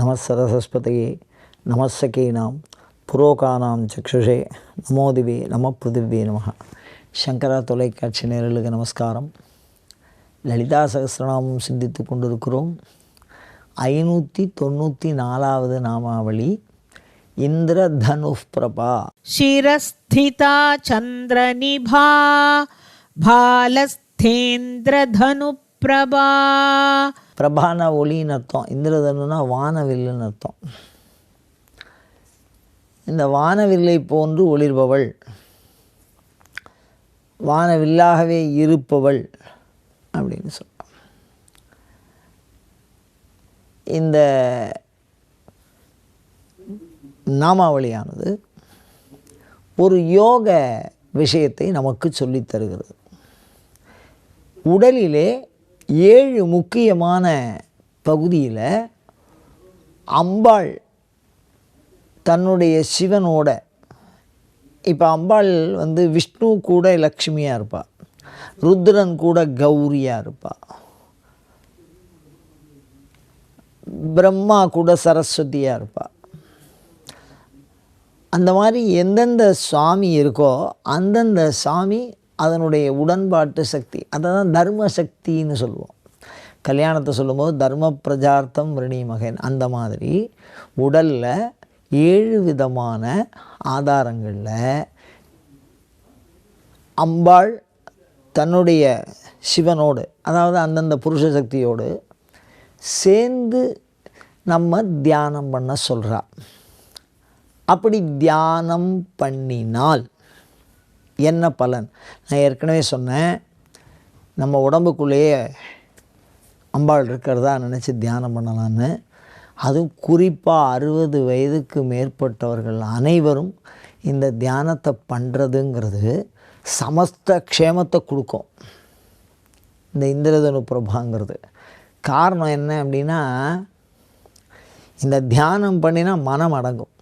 நமசரசஸ்பதையே நமசகீனாம் புரோகானாம் சக்ஷுஷே நமோதிவே நம புதிவே நம சங்கரா தொலைக்காட்சி நேரலுக்கு நமஸ்காரம். லலிதா சகசிரநாமம் சிந்தித்து கொண்டிருக்கிறோம். ஐநூற்றி தொண்ணூற்றி நாலாவது நாமாவளி இந்திரதனுப்பிரபா சிரஸ்திதா சந்திரநிபா பாலஸ்தேந்திரதனுப்பிரபா பிரபான ஒளின்னு அர்த்தம். இந்திரதனுனா வானவில்லுன்னு அர்த்தம். இந்த வானவில்லை போன்று ஒளிர்பவள். வானவில்லாகவே இருப்பவள் அப்படின்னு சொல்கிறோம் இந்த நாமாவளியானது ஒரு யோக விஷயத்தை நமக்கு சொல்லித் தருகிறது. உடலிலே ஏழு முக்கியமான பகுதியில் அம்பாள் தன்னுடைய சிவனோட இப்போ அம்பாள் வந்து விஷ்ணு கூட லக்ஷ்மியாக இருப்பாள் ருத்ரன் கூட கௌரியாக இருப்பாள் பிரம்மா கூட சரஸ்வதியாக இருப்பாள் அந்த மாதிரி எந்தெந்த சுவாமி இருக்கோ அந்தந்த சாமி அதனுடைய உடன்பாட்டு சக்தி அதை தான் தர்ம சக்தின்னு சொல்லுவோம். கல்யாணத்தை சொல்லும்போது தர்ம பிரஜார்த்தம் ரிணி மகன் அந்த மாதிரி உடலில் ஏழு விதமான ஆதாரங்களில் அம்பாள் தன்னுடைய சிவனோடு அதாவது அந்தந்த புருஷ சக்தியோடு சேர்ந்து நம்ம தியானம் பண்ண சொல்கிறா அப்படி தியானம் பண்ணினால் என்ன பலன்? நான் ஏற்கனவே சொன்னேன் நம்ம உடம்புக்குள்ளேயே அம்பாள் இருக்கிறதா நினச்சி தியானம் பண்ணலான்னு. அதுவும் குறிப்பாக அறுபது வயதுக்கு மேற்பட்டவர்கள் அனைவரும் இந்த தியானத்தை பண்ணுறதுங்கிறது சமஸ்த க்ஷேமத்தை கொடுக்கும். இந்த இந்திரதனு பிரபாங்கிறது. காரணம் என்ன அப்படின்னா இந்த தியானம் பண்ணினா மனம் அடங்கும்.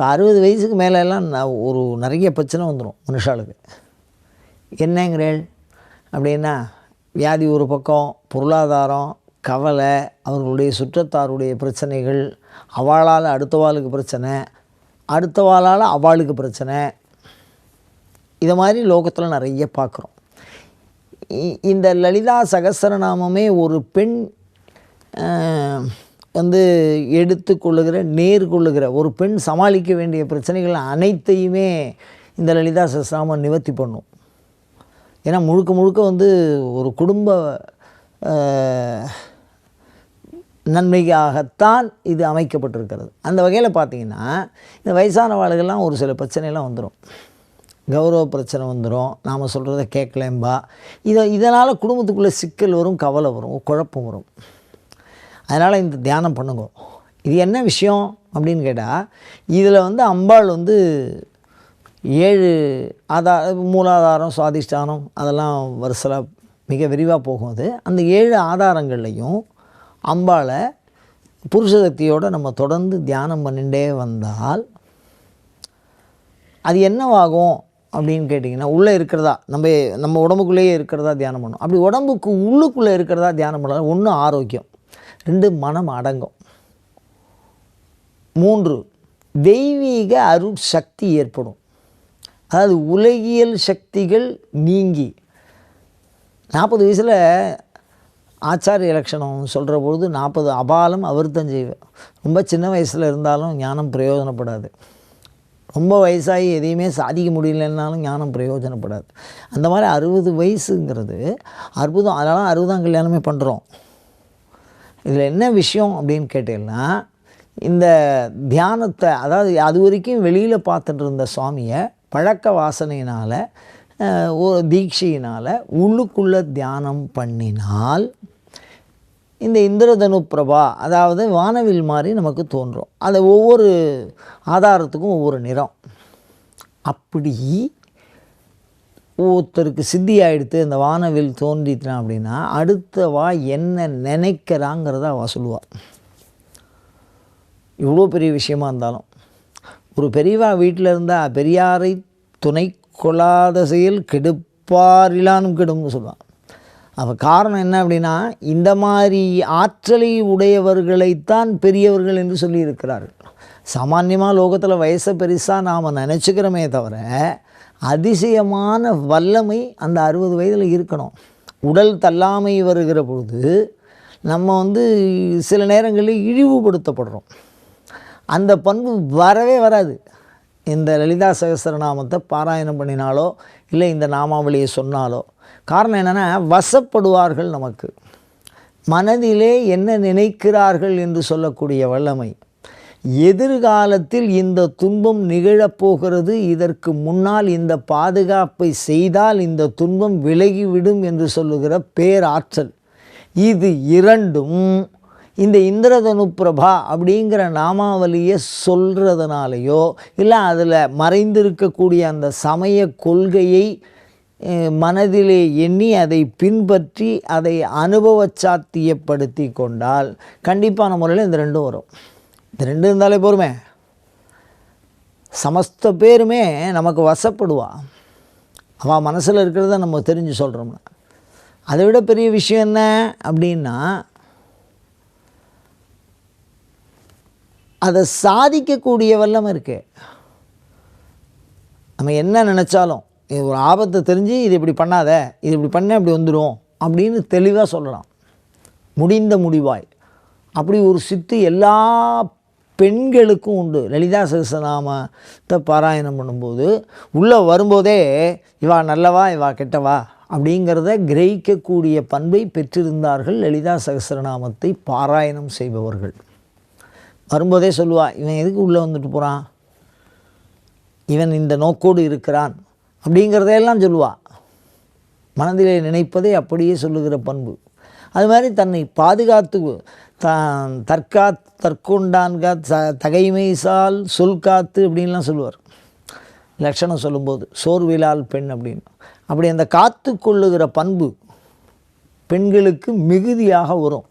இப்போ அறுபது வயசுக்கு மேலெல்லாம் நான் ஒரு நிறைய பிரச்சனை வந்துடும் மனுஷாளுக்கு. என்னங்கிறேள்? அப்படின்னா வியாதி ஒரு பக்கம் பொருளாதாரம் கவலை அவர்களுடைய சுற்றத்தாருடைய பிரச்சனைகள் அவளால் அடுத்தவாளுக்கு பிரச்சனை அடுத்தவாளால் அவளுக்கு பிரச்சனை. இதை மாதிரி லோகத்தில் நிறைய பார்க்குறோம். இ- இந்த லலிதா சகசரநாமமே ஒரு பெண் வந்து எடுத்துக்கொள்ளுகிற நேர்கொள்ளுகிற ஒரு பெண் சமாளிக்க வேண்டிய பிரச்சனைகள் அனைத்தையுமே இந்த லலிதா சஸ்ராமன் நிவர்த்தி பண்ணும். ஏன்னா முழுக்க முழுக்க வந்து ஒரு குடும்ப நன்மைக்காகத்தான் இது அமைக்கப்பட்டிருக்கிறது. அந்த வகையில் பார்த்தீங்கன்னா இந்த வயசானவாளுகள்லாம் ஒரு சில பிரச்சனைலாம் வந்துடும் கௌரவ பிரச்சனை வந்துடும் நாம் சொல்கிறத கேட்கலேம்பா இதை இதனால் குடும்பத்துக்குள்ளே சிக்கல் வரும் கவலை வரும் குழப்பம் வரும். அதனால் இந்த தியானம் பண்ணுங்க. இது என்ன விஷயம் அப்படின்னு கேட்டால் இதில் வந்து அம்பாள் வந்து ஏழு ஆதார மூலாதாரம் சுவாதிஷ்டானம் அதெல்லாம் வரிசலாக மிக விரிவாக போகும் அது. அந்த ஏழு ஆதாரங்கள்லையும் அம்பாளை புருஷ சக்தியோடு நம்ம தொடர்ந்து தியானம் பண்ணிகிட்டே வந்தால் அது என்னவாகும் அப்படின்னு கேட்டிங்கன்னா உள்ளே இருக்கிறதா நம்ம நம்ம உடம்புக்குள்ளேயே இருக்கிறதா தியானம் பண்ணணும் அப்படி உடம்புக்கு உள்ளுக்குள்ளே இருக்கிறதா தியானம் பண்ணலாம் ஒன்று ஆரோக்கியம். ரெண்டு மனம் அடங்கும். மூன்று தெய்வீக அருட்சக்தி ஏற்படும். அதாவது உலகியல் சக்திகள் நீங்கி. நாற்பது வயசில் ஆச்சாரிய இலட்சணம் சொல்கிற பொழுது நாற்பது அபாலம் அவர்த்தம் செய்வேன். ரொம்ப சின்ன வயசில் இருந்தாலும் ஞானம் பிரயோஜனப்படாது. ரொம்ப வயசாகி எதையுமே சாதிக்க முடியலன்னாலும் ஞானம் பிரயோஜனப்படாது. அந்த மாதிரி அறுபது வயசுங்கிறது அற்புதம் அதனால் அறுபதாம் கல்யாணமே பண்ணுறோம் இதில் என்ன விஷயம் அப்படின்னு கேட்டீங்கன்னா இந்த தியானத்தை அதாவது அது வரைக்கும் வெளியில் பார்த்துட்டு இருந்த சுவாமியை பழக்க வாசனையினால் ஒரு தீட்சையினால் உள்ளுக்குள்ளே தியானம் பண்ணினால் இந்த இந்திரதனு பிரபா அதாவது வானவில் மாதிரி நமக்கு தோன்றும். அது ஒவ்வொரு ஆதாரத்துக்கும் ஒவ்வொரு நிறம். அப்படி ஒருத்தருக்கு சித்தி ஆயிடுத்து இந்த வானவில் தோன்றிட்டான் அப்படின்னா அடுத்த வா என்ன நினைக்கிறாங்கிறத அவ சொல்லுவாள் இவ்வளோ பெரிய விஷயமா இருந்தாலும். ஒரு பெரியவா வீட்டில் இருந்தால் பெரியாரை துணை கொள்ளாத செயல் கெடுப்பாரிலானும் கெடும்னு சொல்லுவான் அப்போ காரணம் என்ன அப்படின்னா இந்த மாதிரி ஆற்றலை உடையவர்களைத்தான் பெரியவர்கள் என்று சொல்லியிருக்கிறார்கள். சாமான்யமாக லோகத்தில் வயசை பெருசாக நாம் நினச்சிக்கிறோமே தவிர அதிசயமான வல்லமை அந்த அறுபது வயதில் இருக்கணும். உடல் தள்ளாமை வருகிற பொழுது நம்ம வந்து சில நேரங்களில் இழிவுபடுத்தப்படுறோம். அந்த பண்பு வரவே வராது. இந்த லலிதா சகஸ்திரநாமத்தை பாராயணம் பண்ணினாலோ இல்லை இந்த நாமாவளியை சொன்னாலோ. காரணம் என்னென்னா வசப்படுவார்கள் நமக்கு. மனதிலே என்ன நினைக்கிறார்கள் என்று சொல்லக்கூடிய வல்லமை. எதிர்காலத்தில் இந்த துன்பம் நிகழப்போகிறது. இதற்கு முன்னால் இந்த பாதுகாப்பை செய்தால் இந்த துன்பம் விலகிவிடும் என்று சொல்லுகிற பேராற்றல். இது இரண்டும் இந்த இந்திரதனு பிரபா அப்படிங்கிற நாமாவலியை சொல்கிறதுனாலையோ இல்லை அதில் மறைந்திருக்கக்கூடிய அந்த சமய கொள்கையை மனதிலே எண்ணி அதை பின்பற்றி அதை அனுபவ சாத்தியப்படுத்தி கொண்டால் கண்டிப்பான முறையில் இந்த ரெண்டும் வரும். இந்த ரெண்டு இருந்தாலே போருமே. சமஸ்த பேருமே நமக்கு வசப்படுவா. அவள் மனசில் இருக்கிறத நம்ம தெரிஞ்சு சொல்கிறோம்னா அதை விட பெரிய விஷயம் என்ன அப்படின்னா அதை சாதிக்கக்கூடிய வல்லம் இருக்கு. நம்ம என்ன நினச்சாலும் இது ஒரு ஆபத்தை தெரிஞ்சு இது இப்படி பண்ணாத இது இப்படி பண்ண இப்படி வந்துடும் அப்படின்னு தெளிவாக சொல்லலாம். முடிந்த முடிவாய். அப்படி ஒரு சித்து எல்லா பெண்களுக்கும் உண்டு. லலிதா சகசநாமத்தை பாராயணம் பண்ணும்போது உள்ளே வரும்போதே இவா நல்லவா இவா கெட்டவா? அப்படிங்கிறத கிரகிக்கக்கூடிய பண்பை பெற்றிருந்தார்கள் லலிதா சகசரநாமத்தை பாராயணம் செய்பவர்கள். வரும்போதே சொல்லுவா இவன் எதுக்கு உள்ளே வந்துட்டு போகிறான் இவன் இந்த நோக்கோடு இருக்கிறான். அப்படிங்கிறதையெல்லாம் சொல்லுவா. மனதிலே நினைப்பதை அப்படியே சொல்லுகிற பண்பு. அது மாதிரி தன்னை பாதுகாத்து தான் தற்காத் தற்கொண்டான்கா த தகைமைசால் சொல் காத்து அப்படின்லாம் சொல்லுவார். லட்சணம் சொல்லும்போது சோர்விலால் பெண் அப்படின்னு. அப்படி அந்த காத்து கொள்ளுகிற பண்பு பெண்களுக்கு மிகுதியாக வரும்.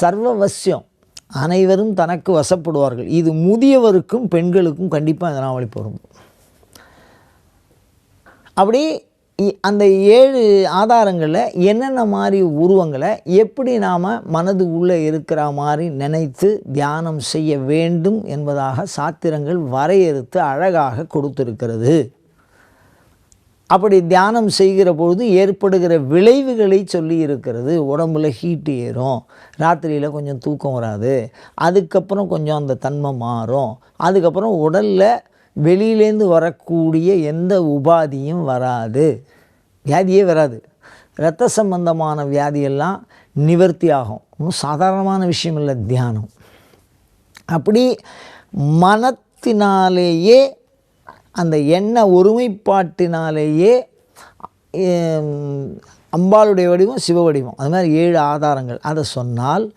சர்வவசியம் அனைவரும் தனக்கு வசப்படுவார்கள். இது முதியவருக்கும் பெண்களுக்கும் கண்டிப்பாக இதனால் வழி பொருந்தும். அப்படி அந்த ஏழு ஆதாரங்களில் என்னென்ன மாதிரி உருவங்களை எப்படி நாம் மனது உள்ளே இருக்கிற மாதிரி நினைத்து தியானம் செய்ய வேண்டும் என்பதாக சாத்திரங்கள் வரையறுத்து அழகாக கொடுத்திருக்கிறது. அப்படி தியானம் செய்கிற பொழுது ஏற்படுகிற விளைவுகளை சொல்லி இருக்கிறது. உடம்புல ஹீட்டு ஏறும். ராத்திரியில் கொஞ்சம் தூக்கம் வராது. அதுக்கப்புறம் கொஞ்சம் அந்த தன்மை மாறும். அதுக்கப்புறம் உடலில் வெளியிலேருந்து வரக்கூடிய எந்த உபாதியும் வராது. வியாதியே வராது. இரத்த சம்பந்தமான வியாதியெல்லாம் நிவர்த்தி ஆகும். ஒன்றும் சாதாரணமான விஷயம் இல்லை தியானம். அப்படி மனத்தினாலேயே அந்த எண்ண ஒருமைப்பாட்டினாலேயே அம்பாளுடைய வடிவம் சிவ வடிவம். அது மாதிரி ஏழு ஆதாரங்கள். அதை சொன்னால்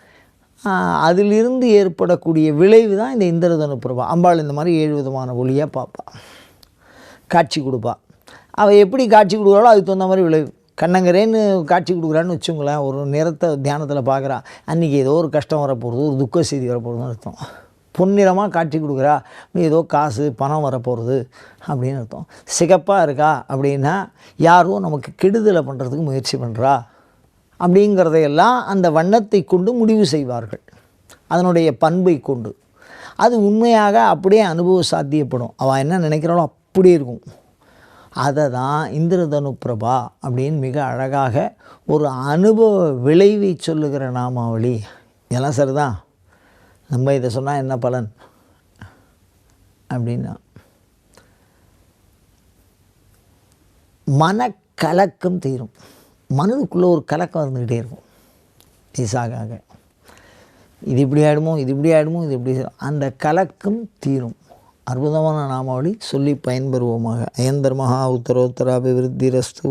அதிலிருந்து ஏற்படக்கூடிய விளைவு தான் இந்த இந்திரதனு பிரபா. அம்பாள் இந்த மாதிரி ஏழு விதமான ஒளியாக பார்ப்பா. காட்சி கொடுப்பா. அவள் எப்படி காட்சி கொடுக்குறாளோ அதுக்கு தகுந்த மாதிரி விளைவு. கண்ணங்கரேன்னு காட்சி கொடுக்குறான்னு வச்சுங்களேன் ஒரு நிறத்தை தியானத்தில் பார்க்குறா. அன்றைக்கி ஏதோ ஒரு கஷ்டம் வரப்போகிறது ஒரு துக்க செய்தி வரப்போகிறதுன்னு அர்த்தம். பொன்னிறமாக காட்சி கொடுக்குறா. ஏதோ காசு பணம் வரப்போகிறது அப்படின்னு அர்த்தம். சிகப்பாக இருக்கா அப்படின்னா யாரோ நமக்கு கெடுதலை பண்ணுறதுக்கு முயற்சி பண்ணுறா அப்படிங்கிறதையெல்லாம் அந்த வண்ணத்தை கொண்டு முடிவு செய்வார்கள். அதனுடைய பண்பை கொண்டு. அது உண்மையாக அப்படியே அனுபவ சாத்தியப்படும். அவள் என்ன நினைக்கிறாளோ அப்படியே இருக்கும். அதை தான் இந்திரதனு பிரபா அப்படின்னு மிக அழகாக ஒரு அனுபவ விளைவை சொல்லுகிற நாமாவளி. இதெல்லாம் சரிதான் நம்ம இதை சொன்னால் என்ன பலன்? அப்படின்னா மனக்கலக்கம் தீரும். மனதுக்குள்ளே ஒரு கலக்கம் இருந்துக்கிட்டே இருக்கும். வயசாக ஆக. இது இப்படி ஆயிடுமோ இது இப்படி ஆயிடுமோ இது இப்படி அந்த கலக்கம் தீரும். அற்புதமான நாமாவளி சொல்லி பயன்பெறுவோமாக. அயந்தர் மகா உத்தரோத்தராபிவிருத்தி ரஸ்து